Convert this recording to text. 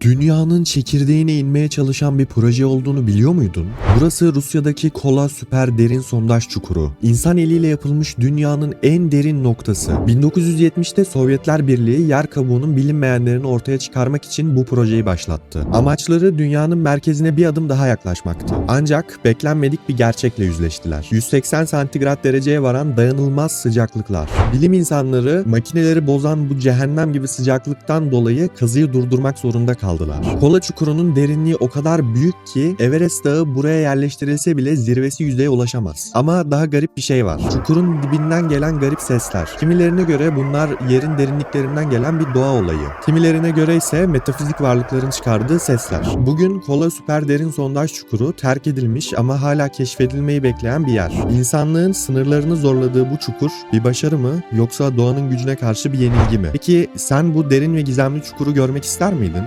Dünyanın çekirdeğine inmeye çalışan bir proje olduğunu biliyor muydun? Burası Rusya'daki Kola Süper Derin Sondaj Çukuru. İnsan eliyle yapılmış dünyanın en derin noktası. 1970'te Sovyetler Birliği yer kabuğunun bilinmeyenlerini ortaya çıkarmak için bu projeyi başlattı. Amaçları dünyanın merkezine bir adım daha yaklaşmaktı. Ancak beklenmedik bir gerçekle yüzleştiler. 180 santigrat dereceye varan dayanılmaz sıcaklıklar. Bilim insanları makineleri bozan bu cehennem gibi sıcaklıktan dolayı kazıyı durdurmak zorunda kaldılar. Kola çukurunun derinliği o kadar büyük ki Everest Dağı buraya yerleştirilse bile zirvesi yüzeye ulaşamaz. Ama daha garip bir şey var. Çukurun dibinden gelen garip sesler. Kimilerine göre bunlar yerin derinliklerinden gelen bir doğa olayı. Kimilerine göre ise metafizik varlıkların çıkardığı sesler. Bugün Kola Süper Derin Sondaj Çukuru terk edilmiş ama hala keşfedilmeyi bekleyen bir yer. İnsanlığın sınırlarını zorladığı bu çukur bir başarı mı yoksa doğanın gücüne karşı bir yenilgi mi? Peki sen bu derin ve gizemli çukuru görmek ister miydin?